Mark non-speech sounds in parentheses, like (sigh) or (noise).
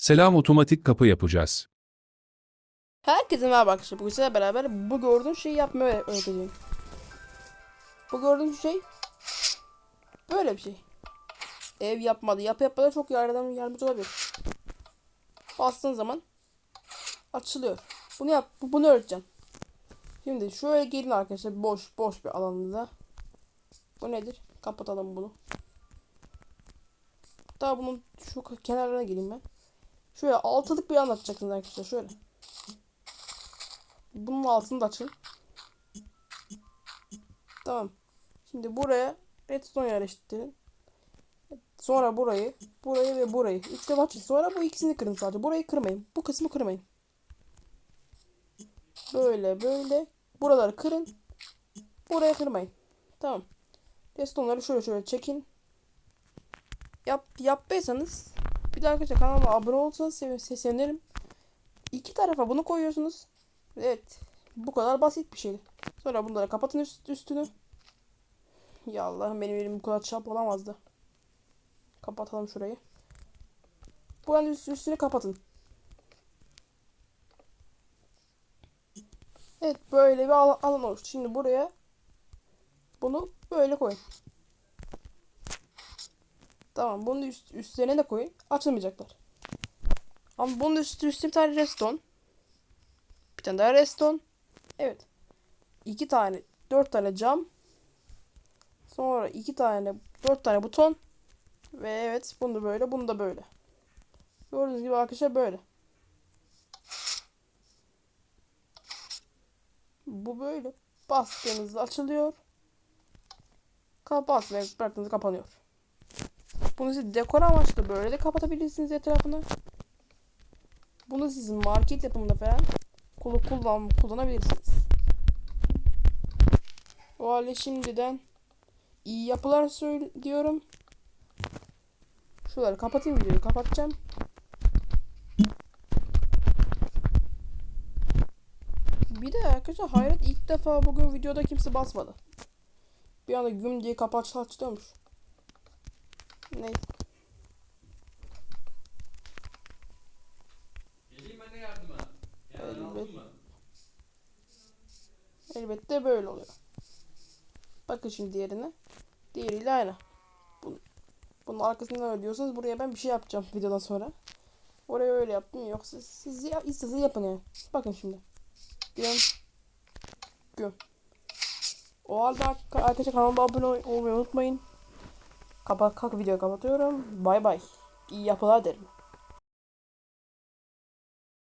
Selam otomatik kapı yapacağız. Herkese merhaba arkadaşlar. Bugün sizlerle beraber bu gördüğün şeyi yapmayı öğre- öğreteceğim. Bu gördüğün şey böyle bir şey. Ev yapmadı. Yapı yapmada çok yardım yardımcı olabilir. Bastığın zaman açılıyor. Bunu yap. bu- Bunu öğreteceğim. Şimdi şöyle gelin arkadaşlar. Boş boş bir alanınıza. Bu nedir? Kapatalım bunu. Daha bunun şu kenarlarına geleyim ben. Şöyle altılık bir anlatacaksınız arkadaşlar. Şöyle. Bunun altını da açın. Tamam. Şimdi buraya redstone yerleştirin. Sonra burayı, burayı ve burayı. Üç defa açın. Sonra bu ikisini kırın sadece. Burayı kırmayın. Bu kısmı kırmayın. Böyle böyle. Buraları kırın. Buraya kırmayın. Tamam. Redstone'ları şöyle şöyle çekin. Yap, yaptıysanız bir daha arkadaşlar kanalıma abone olursanız sevinirim. İki tarafa bunu koyuyorsunuz. Evet. Bu kadar basit bir şey. Sonra bunları kapatın üst, üstünü. Ya Allah'ım benim elim bu kadar çap olamazdı. Kapatalım şurayı. Bu an üst, üstünü kapatın. Evet böyle bir alan, alan oluştu. Şimdi buraya bunu böyle koyun. Tamam bunu üst, üstlerine de koyun. Açılmayacaklar. Ama bunun üstü üstü bir tane redstone. Bir tane daha redstone. Evet. İki tane, dört tane cam. Sonra iki tane, dört tane buton. Ve evet bunu da böyle, bunu da böyle. Gördüğünüz gibi arkadaşlar böyle. Bu böyle. Bastığınızda açılıyor. Kapat ve bıraktığınızda kapanıyor. Bunu siz dekor amaçlı böyle de kapatabilirsiniz etrafını. Bunu sizin market yapımında falan kulu kullan kullanabilirsiniz. O halde şimdiden iyi yapılar söylüyorum. Şuraları kapatayım videoyu kapatacağım. Bir de arkadaşlar hayret ilk defa bugün videoda kimse basmadı. Bir anda güm diye kapat açılıyormuş. Neyse. Geleyim de yardıma. Evet. aldın mı? Elbette böyle oluyor. Bakın şimdi diğerine. Diğeriyle aynı. Bunun, bunun arkasından öyle diyorsanız buraya ben bir şey yapacağım (laughs) videodan sonra. Oraya öyle yaptım. Yoksa siz ya, istediğinizi yapın yani. Bakın şimdi. Güm. Güm. O halde arka- arkadaşlar kanalıma abone ol- olmayı unutmayın. Kapat, kalk videoyu kapatıyorum. Bay bay. İyi yapılar derim.